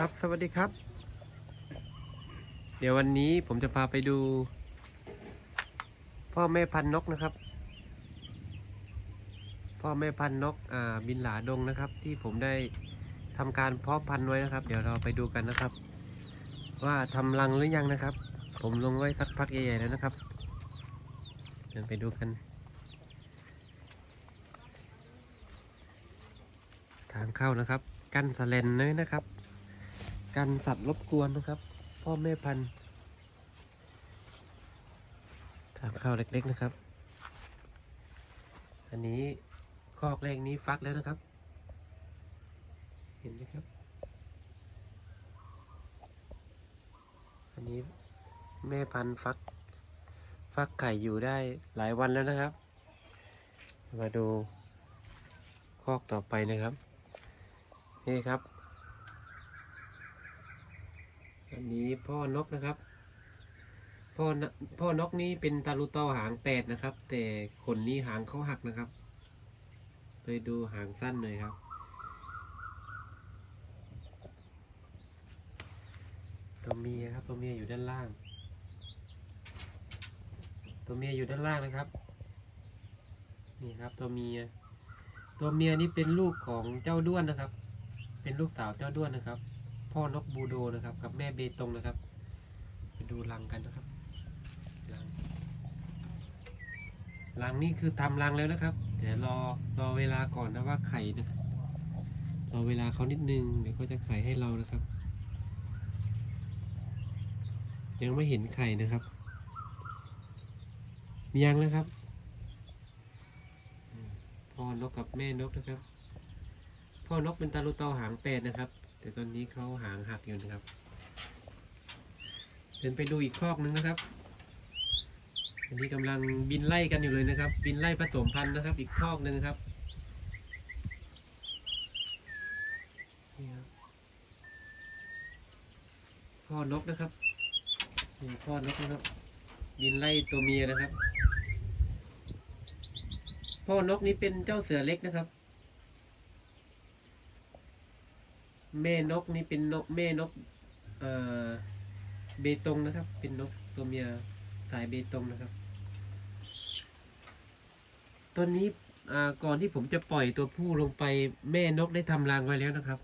ครับ สวัสดีครับ เดี๋ยววันนี้ผมจะพาไปดู พ่อแม่พันนกนะครับ พ่อแม่พันนกอ่าบินหลาดงนะครับ ที่ผมได้ทำการเพาะพันธุ์ไว้นะครับ เดี๋ยวเราไปดูกันนะครับ ว่าทำรังหรือยังนะครับ ผมลงไว้สักพักใหญ่ๆแล้วนะครับเดินไปดูกัน ทางเข้านะครับ กั้นสแลนเลยนะครับ กันสัตว์รบกวนนะครับ พ่อแม่พันธุ์ทางเข้าวเล็กๆนะครับ อันนี้คอกแรกนี้ฟักแล้วนะครับ เห็นไหมครับ อันนี้แม่พันธุ์ฟัก ฟักไข่อยู่ได้หลายวันแล้วนะครับ มาดูคอกต่อไปนะครับ นี่ครับ อันนี้พ่อนกนะครับ พ่อนพ่อนกนี้เป็นตาลูเตาหางแปดนะครับ แต่ขนนี้หางเขาหักนะครับเลยดูหางสั้นหน่อยครับ ตัวเมียครับตัวเมียอยู่ด้านล่าง ตัวเมียอยู่ด้านล่างนะครับ นี่ครับตัวเมีย ตัวเมียนี่เป็นลูกของเจ้าด้วนนะครับ เป็นลูกสาวเจ้าด้วนนะครับ พ่อนกบูโดนะครับ กับแม่เบตงนะครับ ไปดูรังกันนะครับรังรังนี่คือทำรังแล้วนะครับเดี๋ยวรอรอเวลาก่อนนะว่าไข่นะรอเวลาเขานิดนึงเดี๋ยวเขาจะไข่ให้เรานะครับ ยังไม่เห็นไข่นะครับ ยังนะครับพ่อนกกับแม่นกนะครับ พ่อนกเป็นตาลูเตาหางแปดนะครับ แต่ตอนนี้เขาหางหักอยู่นะครับ เดินไปดูอีกคอกนึงนะครับ อันนี้กำลังบินไล่กันอยู่เลยนะครับ บินไล่ผสมพันธุ์นะครับ อีกคอกหนึ่งครับนี่ครับพ่อนกนะครับนี่พ่อนกนะครับ บินไล่ตัวเมียนะครับ พ่อนกนี้เป็นเจ้าเสือเล็กนะครับ แม่นกนี่เป็นนกแม่นกเอ่อเบตงนะครับ เป็นนกตัวเมียสายเบตงนะครับตัวนี้ก่อนที่ผมจะปล่อยตัวผู้ลงไปแม่นกได้ทำรังไว้แล้วนะครับ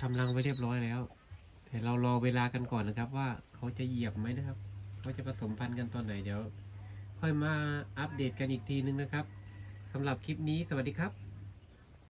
ทำรังไว้เรียบร้อยแล้ว แต่เรารอเวลากันก่อนนะครับ ว่าเขาจะเหยียบไหมนะครับเขาจะผสมพันธุ์กันตอนไหนเดี๋ยว ค่อยมาอัปเดตกันอีกทีนึงนะครับสำหรับคลิปนี้สวัสดีครับ